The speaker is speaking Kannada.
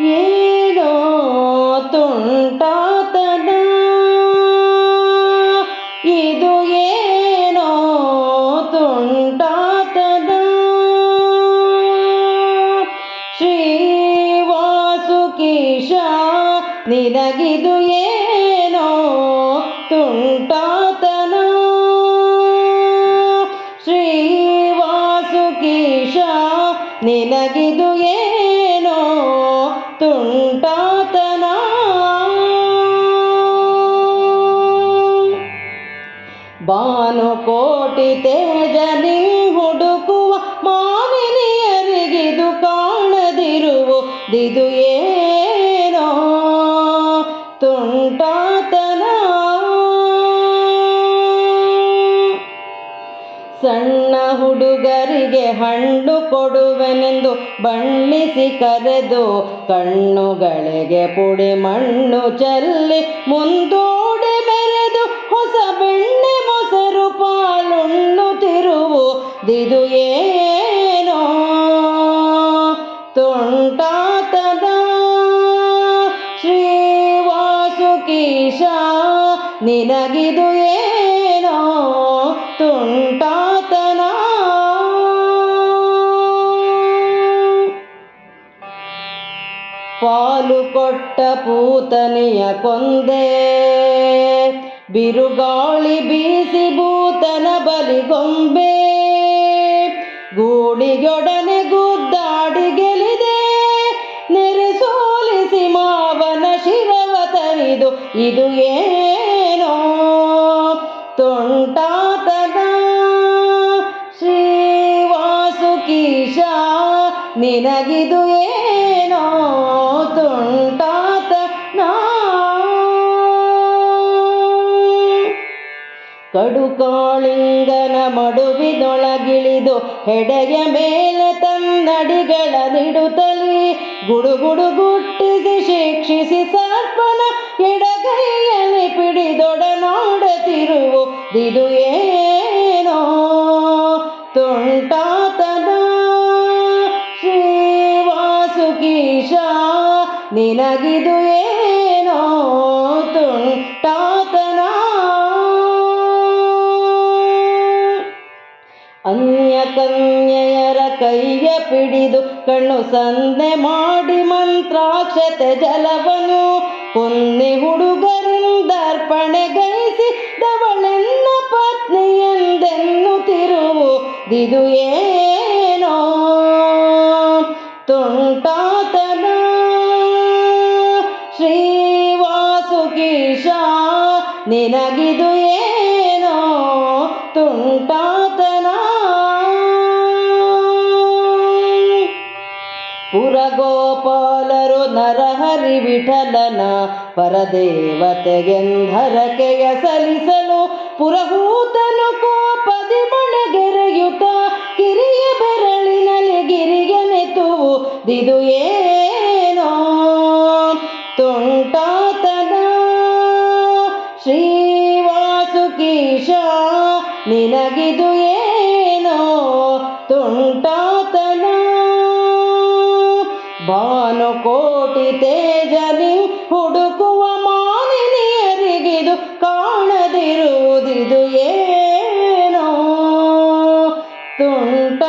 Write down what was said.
ಏನೋ ತುಂಟಾತನ. ಇದು ಏನೋ ತುಂಟಾತನ. ಶ್ರೀ ವಾಸುಕೀಶ ನಿನಗಿದು ಏನೋ ತುಂಟಾತನ. ಶ್ರೀ ವಾಸುಕೀಶ ನಿನಗಿದು ಭಾನುಕೋಟಿ ತೇಜನಿ ಹುಡುಕುವ ಮಾನಿನಿಯರಿಗಿದು ಕಾಣದಿರುವು, ದಿದು ಏನೋ ತುಂಟಾತನ. ಸಣ್ಣ ಹುಡುಗರಿಗೆ ಹಣ್ಣು ಕೊಡುವೆನೆಂದು ಬಣ್ಣಿಸಿ ಕರೆದು, ಕಣ್ಣುಗಳಿಗೆ ಪುಡಿ ಮಣ್ಣು ಚೆಲ್ಲಿ ಮುಂದೂಡಿ ಮೆರೆದು ಹೊಸ ಬೆಣ್ಣೆ ಮೊಸರು ಪಾಲುಣ್ಣುತ್ತಿರುವು ದಿದು ಏನೋ ತುಂಟಾತನ ಶ್ರೀ ವಾಸುಕೀಶ, ನಿನಗಿದು ಏನೋ ತುಂಟಾತನ. ಪಾಲು ಕೊಟ್ಟ ಪೂತನಿಯ ಕೊಂದೆ ಬಿರುಗಾಳಿ ಬೀಸಿ ಭೂತನ ಬಲಿಗೊಂಬೆ. ಗೂಡಿಗೊಡನೆ ಗುದ್ದಾಡಿ ಗೆಲಿದೆ. ನೆರೆ ಸೋಲಿಸಿ ಮಾವನ ಶಿರವ ತರಿದು, ಇದು ಏನೋ ತೊಂಟಾತನ ಶ್ರೀವಾಸುಕೀಶ ನಿನಗಿದು ಏನೋ ಕಡುಕಾಳಿಂಗನ ಮಡುವಿನೊಳಗಿಳಿದು ಹೆಡೆಯ ಮೇಲೆ ತನ್ನಡಿಗಳ ನಿಡುತ್ತಲಿ ಗುಡುಗುಡು ಗುಟ್ಟಿಸಿ ಶಿಕ್ಷಿಸಿ ಸರ್ಪನ ಎಡಗೈಯಲ್ಲಿ ಪಿಡಿದೊಡನಾಡುತ್ತಿರುವು ದಿದು ಏನೋ ತುಂಟಾತನ. ಶ್ರೀವಾಸುಕೀಶ, ನಿನಗಿದು ಏನೋ ತುಂಟಾತನ. ಅನ್ಯ ಕನ್ಯೆಯರ ಕೈಯ ಪಿಡಿದು ಕಣ್ಣು ಸಂದೆ ಮಾಡಿ ಮಂತ್ರಾಕ್ಷತೆ ಜಲವನು. ಕೊನ್ನೆ ಹುಡುಗರಿಂದರ್ಪಣೆ ಗೈಸಿ ದವಳೆನ್ನ ಪತ್ನಿ ತಿರುವು. ದಿದು ಏನೋ ತುಂಟಾತನ. ಶ್ರೀ ವಾಸುಕೀಶ ನಿನಗಿದು ಏನೋ ತುಂಟಾತನ ಪುರಗೋಪಾಲರು ನರಹರಿ ವಿಠಲನ ಪರದೇವತೆಗೆಂಧರಕೆಯ ಸಲಿಸಲು ಪುರಹೂತನು ಕೋಪದಿ ಮಣಗೆರೆಯುತ ಕಿರಿಯ ಬೆರಳಿನಲ್ಲಿ ಗಿರಿಗೆ ನೆತುವು ದಿದು ಏನೋ ನಿನಗಿದು ಏನೋ ತುಂಟಾತನ? ಭಾನುಕೋಟಿ ತೇಜಲಿ ಹುಡುಕುವ ಮಾನಿನಿಯರಿಗಿದು ಕಾಣದಿರುವುದಿದು ಏನೋ ತುಂಟ